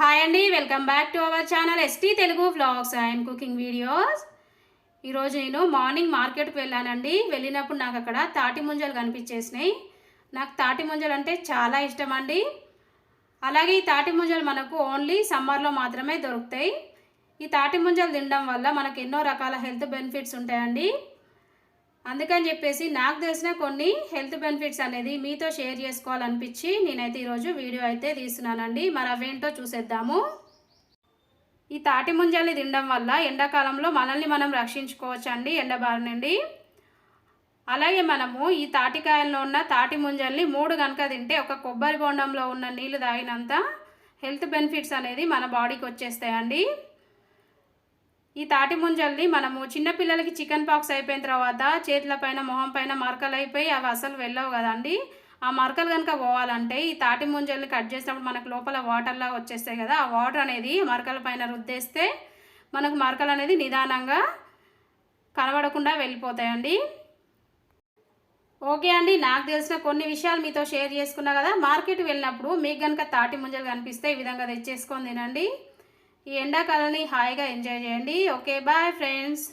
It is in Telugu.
హాయ్ అండి welcome back to our channel ST Telugu vlogs and cooking videos ఈరోజు నేను మార్నింగ్ మార్కెట్కి వెళ్ళానండి. వెళ్ళినప్పుడు నాకు అక్కడ తాటి ముంజలు కనిపించేసినాయి. నాకు తాటి ముంజలు అంటే చాలా ఇష్టం అండి. అలాగే ఈ తాటి ముంజలు మనకు ఓన్లీ సమ్మర్లో మాత్రమే దొరుకుతాయి. ఈ తాటి ముంజలు తినడం వల్ల మనకు ఎన్నో రకాల హెల్త్ బెనిఫిట్స్ ఉంటాయండి. అందుకని చెప్పేసి నాకు తెలిసిన కొన్ని హెల్త్ బెనిఫిట్స్ అనేది మీతో షేర్ చేసుకోవాలనిపించి నేనైతే ఈరోజు వీడియో అయితే తీస్తున్నానండి. మరి అవేంటో చూసేద్దాము. ఈ తాటి ముంజల్ని తినడం వల్ల ఎండాకాలంలో మనల్ని మనం రక్షించుకోవచ్చండి ఎండబారి నుండి అలాగే మనము ఈ తాటికాయల్లో ఉన్న తాటి ముంజల్ని మూడు కనుక తింటే ఒక కొబ్బరి బొండంలో ఉన్న నీళ్ళు తాగినంత హెల్త్ బెనిఫిట్స్ అనేది మన బాడీకి వచ్చేస్తాయండి. ఈ తాటి ముంజల్ని మనము చిన్నపిల్లలకి చికెన్ పాక్స్ అయిపోయిన తర్వాత చేతుల పైన మొహం పైన మరకలు అయిపోయి అవి అసలు వెళ్ళవు కదండి. ఆ మరకలు కనుక పోవాలంటే ఈ తాటి ముంజల్ని కట్ చేసినప్పుడు మనకు లోపల వాటర్లా వచ్చేస్తాయి కదా ఆ వాటర్ అనేది మరకల పైన రుద్దేస్తే మనకు మరకలు అనేది నిదానంగా కనబడకుండా వెళ్ళిపోతాయండి. ఓకే అండి నాకు తెలిసిన కొన్ని విషయాలు మీతో షేర్ చేసుకున్నా కదా మార్కెట్ వెళ్ళినప్పుడు మీకు కనుక తాటి ముంజలు కనిపిస్తే ఈ విధంగా తెచ్చేసుకొని తినండి. ఈ ఎండాకాలాన్ని హాయిగా ఎంజాయ్ చేయండి. Okay bye friends.